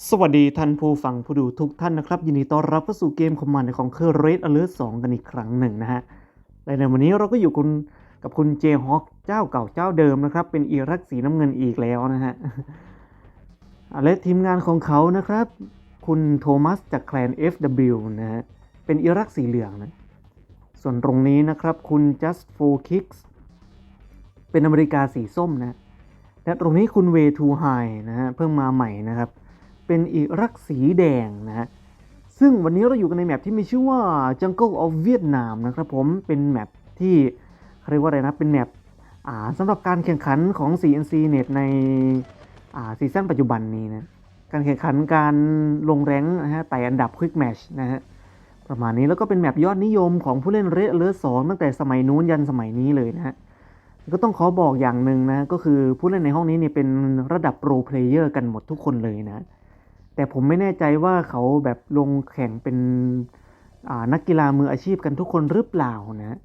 สวัสดีท่านผู้ฟังผู้ดูทุกท่านนะครับ ยินดีต้อนรับเข้าสู่เกมคอมมานด์ของเคร์เรสอเลอร์สกันอีกครั้งหนึ่งนะฮะและในวันนี้เราก็อยู่คุณกับคุณเจฮอคเจ้าเก่าเจ้าเดิมนะครับ เป็นอีรักสีน้ำเงินอีกแล้วนะฮะอ่าและทีมงานของเขานะครับ คุณโทมัสจากแคลน FW นะฮะเป็นอีรักสีเหลืองนะส่วนตรงนี้นะครับคุณ Just for Kicks เป็นอเมริกาสีส้มนะและตรงนี้คุณเวทูไฮนะฮะเพิ่งมาใหม่นะครับ เป็นอิรักสีแดงนะฮะซึ่งวันนี้เราอยู่กันในแมปที่มีชื่อว่า Jungle of Vietnam นะครับผมเป็นแมปที่เรียกว่าอะไรนะ เป็นแมปสำหรับการแข่งขันของ CNC Net ในซีซั่นปัจจุบันนี้นะการแข่งขันการลงแรงนะฮะไต่อันดับ Quick Match นะฮะประมาณนี้แล้วก็เป็นแมปยอดนิยมของผู้เล่นเรดเลือสองตั้งแต่สมัยนู้นยันสมัยนี้เลยนะฮะก็ต้องขอบอกอย่างหนึ่งนะ ก็คือผู้เล่นในห้องนี้เนี่ยเป็นระดับโปรเพลเยอร์กันหมดทุกคนเลยนะ แต่ผมไม่แน่ใจว่าเขาแบบลงแข่งเป็นนักกีฬามืออาชีพกันทุกคนหรือเปล่านะ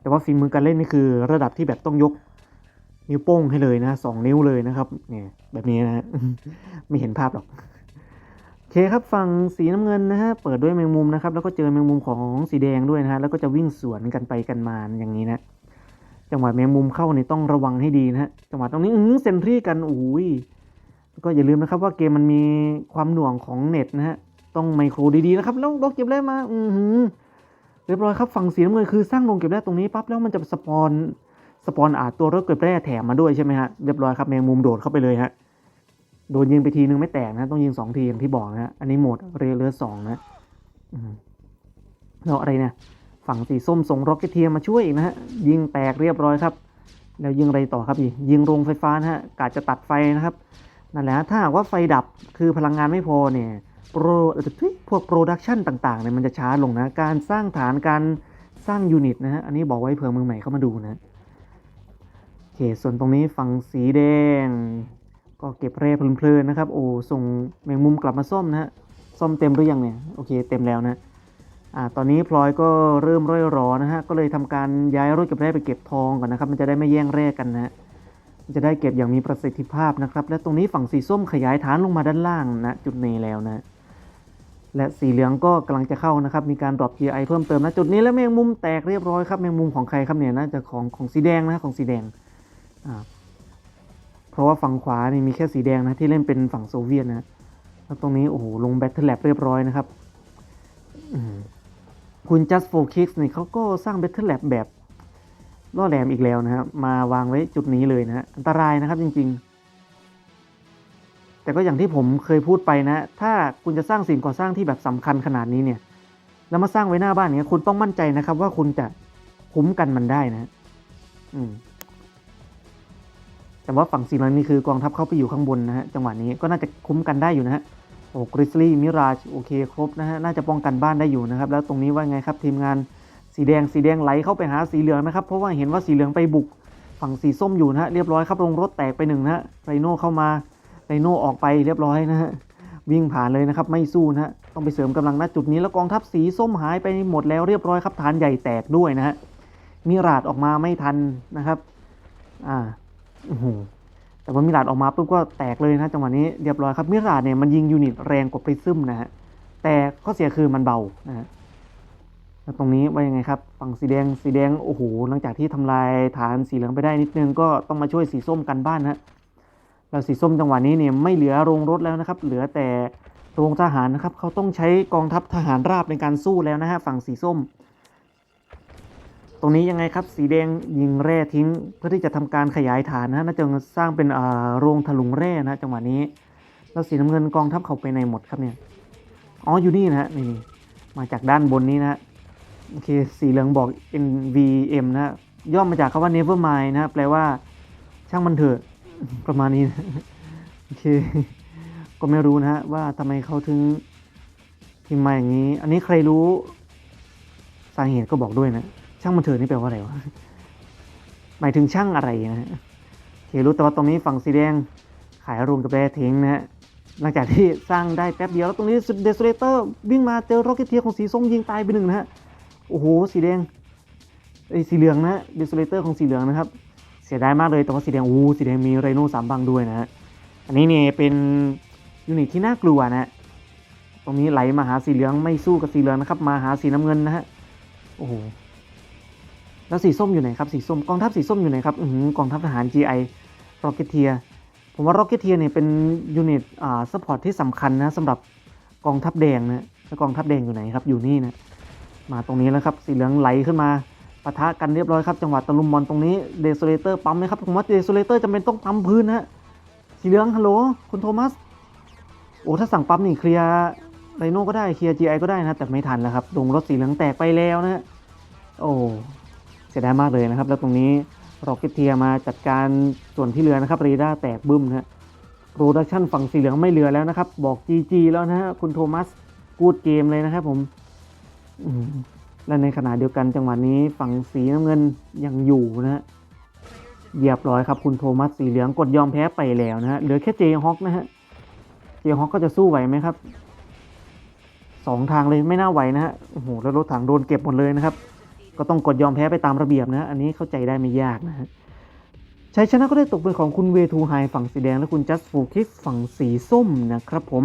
แต่ว่าฝีมือการเล่นนี่คือระดับที่แบบต้องยกนิ้วโป้งให้เลยนะสองนิ้วเลยนะครับ เนี่ยแบบนี้นะไม่เห็นภาพหรอกโอเคครับฝั่งสีน้ำเงินนะฮะเปิดด้วยแมงมุมนะครับ แล้วก็เจอแมงมุมของสีแดงด้วยนะฮะแล้วก็จะวิ่งสวนกันไปกันมาอย่างนี้นะ จังหวะแมงมุมเข้าเนี่ยต้องระวังให้ดีนะฮะจังหวะตรงนี้อื้อเซนทรีกันอุ้ยแล้ว ก็อย่าลืมนะครับว่าเกมมันมีความหน่วงของเน็ตนะฮะ ต้องไมโครดีๆนะครับ แล้วล็อกเก็บแร่มา อือหือเรียบร้อยครับ ฝั่งสีน้ำเงินคือสร้างโรงเก็บแร่ตรงนี้ปั๊บแล้วมันจะสปอนสปอนอาตัวรถเก็บแร่แถมมาด้วยใช่ไหมฮะ เรียบร้อยครับแมงมุมโดดเข้าไปเลยฮะ โดนยิงไปทีนึงไม่แตกนะต้องยิงสองทีอย่างที่บอกนะฮะ อันนี้โหมดเรเลือสองนะอืมแล้วอะไรเนี่ย ฝั่งสีส้มส่งร็อกเก็ตเทียร์มาช่วยอีกนะฮะ ยิงแตกเรียบร้อยครับ แล้วยิงอะไรต่อครับอีกยิงโรงไฟฟ้านะฮะกาจะตัดไฟนะครับ นั่นแหละถ้าหากว่าไฟดับคือพลังงานไม่พอเนี่ยโปรพวกโปรดักชันต่างๆเนี่ยมันจะช้าลงนะ การสร้างฐานการสร้างยูนิตนะฮะอันนี้บอกไว้เผื่อมือใหม่เข้ามาดูนะโอเคส่วนตรงนี้ฝั่งสีแดง ก็เก็บเร่เพลินๆนะครับ โอ้ส่งแมงมุมกลับมาซ่อมนะฮะซ่อมเต็มหรือยังเนี่ยโอเคเต็มแล้วนะอ่าตอนนี้พลอยก็เริ่มร่อยรอนะฮะก็เลยทำการย้ายรถเก็บแร่ไปเก็บทองก่อนนะครับ มันจะได้ไม่แย่งแร่กันนะฮะ จะได้เก็บอย่างมีประสิทธิภาพนะครับ และตรงนี้ฝั่งสีส้มขยายฐานลงมาด้านล่างนะจุดนี้แล้วนะ และสีเหลืองก็กำลังจะเข้านะครับ มีการดรอป GI เพิ่มเติมนะจุดนี้แล้วแมงมุมแตกเรียบร้อยครับแมงมุมของใครครับเนี่ยน่าจะของของสีแดงนะของสีแดงอ่าเพราะว่าฝั่งขวานี่มีแค่สีแดงนะที่เล่นเป็นฝั่งโซเวียตนะแล้วตรงนี้โอ้โหลงแบตเทอร์แลบเรียบร้อยนะครับคุณ just for kicks นี่เขาก็สร้าง battle lab แบบ ล่อแหลมอีกแล้วนะครับมาวางไว้จุดนี้เลยนะฮะอันตรายนะครับจริง ๆ แต่ก็อย่างที่ผมเคยพูดไปนะ ถ้าคุณจะสร้างสิ่งก่อสร้างที่แบบสำคัญขนาดนี้เนี่ยแล้วมาสร้างไว้หน้าบ้านเนี้ยคุณต้องมั่นใจนะครับ ว่าคุณจะคุ้มกันมันได้นะอืมแต่ว่าฝั่งสีน้ำเงินนี่คือกองทัพเข้าไปอยู่ข้างบนนะฮะจังหวะนี้ก็น่าจะคุ้มกันได้อยู่นะฮะโอ้กริซลี่มิราชโอเคครบนะฮะน่าจะป้องกันบ้านได้อยู่นะครับ แล้วตรงนี้ว่าไงครับทีมงาน สีแดงสีแดงไหลเข้าไปหาสีเหลืองนะครับ เพราะว่าเห็นว่าสีเหลืองไปบุกฝั่งสีส้มอยู่นะฮะเรียบร้อยครับลงรถแตกไปหนึ่งนะฮะไรโน่เข้ามาไรโน่ออกไปเรียบร้อยนะฮะวิ่งผ่านเลยนะครับ ไม่สู้นะฮะต้องไปเสริมกำลังณจุดนี้แล้วกองทัพสีส้มหายไปหมดแล้วเรียบร้อยครับฐานใหญ่แตกด้วยนะฮะมิราชออกมาไม่ทันนะครับอ่าโอ้โหแต่ว่ามิราดออกมาปุ๊บก็แตกเลยนะจังหวะนี้เรียบร้อยครับมิราดเนี่ยมันยิงยูนิตแรงกว่าปริซึมนะฮะแต่ข้อเสียคือมันเบานะฮะ แล้วตรงนี้ว่ายังไงครับ ฝั่งสีแดงสีแดงโอ้โหหลังจากที่ทำลายฐานสีเหลืองไปได้นิดนึงก็ต้องมาช่วยสีส้มกันบ้านฮะแล้วสีส้มจังหวะนี้เนี่ยไม่เหลือโรงรถแล้วนะครับ เหลือแต่โรงทหารนะครับเขาต้องใช้กองทัพทหารราบในการสู้แล้วนะฮะฝั่งสีส้ม ตรงนี้ยังไงครับ สีแดงยิงแร่ทิ้ง เพื่อที่จะทำการขยายฐานนะฮะน่าจะสร้างเป็นอ่าโรงถลุงแร่นะจังหวะนี้ แล้วสีน้ำเงินกองทัพเขาไปในหมดครับเนี่ยอ๋ออยู่นี่นะฮะนี่นี่มาจากด้านบนนี้นะฮะ โอเค สีเหลืองบอก NVM นะ ย่อมาจากคำว่า never mind นะ แปลว่า ช่างมันเถอะ ประมาณนี้นะโอเค ก็ไม่รู้นะฮะ ว่าทำไมเขาถึงพิมพ์มาอย่างนี้ อันนี้ใครรู้สาเหตุก็บอกด้วยนะ ช่างมันเถอะนี่แปลว่าอะไรวะ หมายถึงช่างอะไรนะฮะโอเครู้แต่ว่าตรงนี้ฝั่งสีแดงขายรวมกับแบร์ทิ้งนะฮะหลังจากที่สร้างได้แป๊บเดียวแล้วตรงนี้เดสเ a เตอร์วิ่งมาเจอโรเกตเทียของสีส้มยิงตายไปหนึ่งนะฮะ โอ้โหสีแดงไอ้สีเหลืองนะเดสเ a เตอร์ของสีเหลืองนะครับ เสียดายมากเลยแต่ว่าสีแดงโอ้สีแดงมีไรโน่สามบังด้วยนะฮะอันนี้เนี่ยเป็นยูนิตที่น่ากลัวนะฮะตรงนี้ไหลมาหาสีเหลืองไม่สู้กับสีเหลืองนะครับ มาหาสีน้ำเงินนะฮะโอ้โหแล้วสีส้มอยู่ไหนครับสีส้มกองทัพสีส้มอยู่ไหนครับอืออกองทัพทหาร GI Rocketeer ผมว่า Rocketeer เนี่ยเป็นยูนิตอ่าซัพพอร์ตที่สำคัญนะสำหรับกองทัพแดงนะแล้วกองทัพแดงอยู่ไหนครับอยู่นี่นะ มาตรงนี้แล้วครับ สีเหลืองไหลขึ้นมาปะทะกันเรียบร้อยครับ จังหวะตะลุมบอลตรงนี้เดโซเลเตอร์ปั๊มไหมครับผมว่าเดโซเลเตอร์จำเป็นต้องปั๊มพื้นนะฮะสีเหลืองฮัลโหลคุณโทมัสโอ้ถ้าสั่งปั๊มนี่เคลียร์ไรโน่ก็ได้เคลียร์ GI ก็ได้นะแต่ไม่ทันแล้วครับดงรถสีเหลืองแตกไปแล้วนะฮะโอ้เสียดายมากเลยนะครับ แล้วตรงนี้รอกเก็ตเทียมาจัดการส่วนที่เหลือนะครับเรดาร์แตกบึ้มนะฮะโปรดักชั่นฝั่งสีเหลืองไม่เหลือแล้วนะครับ บอก GG แล้วนะฮะคุณโทมัสกูดเกมเลยนะครับผม และในขณะเดียวกันจังหวะนี้ฝั่งสีน้ำเงินยังอยู่นะฮะเหยียบร้อยครับคุณโทมัสสีเหลืองกดยอมแพ้ไปแล้วนะฮะเหลือแค่เจฮอกนะฮะเจฮอกก็จะสู้ไหวไหมครับสองทางเลยไม่น่าไหวนะฮะโอ้โหแล้วรถถังโดนเก็บหมดเลยนะครับ ก็ต้องกดยอมแพ้ไปตามระเบียบนะฮะอันนี้เข้าใจได้ไม่ยากนะฮะชัยชนะก็ได้ตกเป็นของคุณเวทูไฮฝั่งสีแดงและคุณจัสฟูคิสฝั่งสีส้มนะครับผม